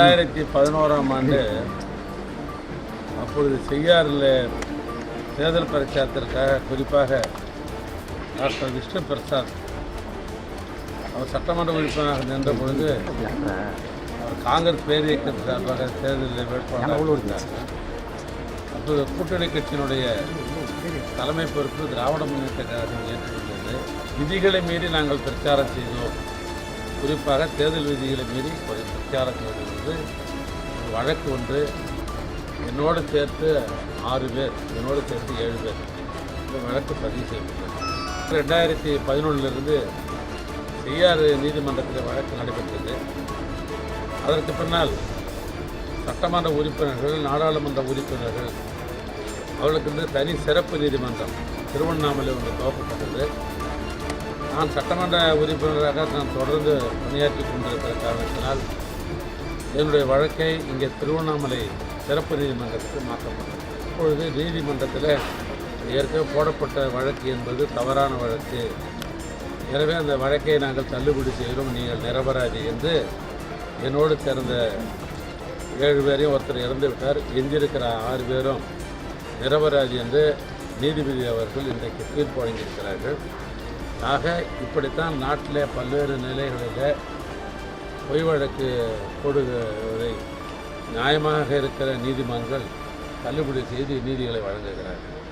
ரெண்டாயிரத்தி பதினோராம் ஆண்டு அப்பொழுது செய்யாறில் தேர்தல் பிரச்சாரத்திற்காக குறிப்பாக டாக்டர் விஷ்ணு பிரசாத் அவர் சட்டமன்ற உறுப்பினராக நின்ற பொழுது அவர் காங்கிரஸ் பேரியக்கத்தின் சார்பாக தேர்தலில் வேட்பாளர் அப்போது கூட்டணி கட்சியினுடைய தலைமை பொறுப்பு திராவிட முன்னேற்ற கழகம் ஏற்றுக்கொண்டது விதிகளை மீறி நாங்கள் பிரச்சாரம் செய்தோம். குறிப்பாக தேர்தல் விதிகளை மீறி ஒரு பிரச்சாரத்தில் இருந்து வழக்கு ஒன்று. என்னோடு சேர்த்து ஆறு பேர் என்னோடு சேர்த்து ஏழு பேர் இந்த வழக்கு பதிவு செய்யப்பட்டது. ரெண்டாயிரத்தி பதினொன்றிலிருந்து சிஆர் நீதிமன்றத்தில் வழக்கு நடைபெற்றது. அதற்கு பின்னால் சட்டமன்ற உறுப்பினர்கள் நாடாளுமன்ற உறுப்பினர்கள் அவர்களுக்கு வந்து தனி சிறப்பு நீதிமன்றம் திருவண்ணாமலை ஒன்று துவக்கப்பட்டது. நான் சட்டமன்ற உறுப்பினராக நான் தொடர்ந்து பணியாற்றி கொண்டிருக்கிற காரணத்தினால் என்னுடைய வழக்கை இங்கே திருவண்ணாமலை சிறப்பு நீதிமன்றத்துக்கு மாற்றப்பட்டது. இப்பொழுது நீதிமன்றத்தில் ஏற்கனவே போடப்பட்ட வழக்கு என்பது தவறான வழக்கு. எனவே அந்த வழக்கை நாங்கள் தள்ளுபடி செய்கிறோம். நீங்கள் நிரபராதி என்று என்னோடு சேர்ந்த ஏழு பேரையும் ஒருத்தர் இறந்து விட்டார் எஞ்சிருக்கிற ஆறு பேரும் நிரபராதி என்று நீதிபதி அவர்கள் இன்றைக்கு தீர்ப்பு வழங்கியிருக்கிறார்கள் ஆக இப்படித்தான் நாட்டில் பல்வேறு நிலைகளில் பொய் வழக்கு போடுவதை நியாயமாக இருக்கிற நீதிமன்றங்கள் தள்ளுபடி செய்து நீதிகளை வழங்குகிறார்கள்.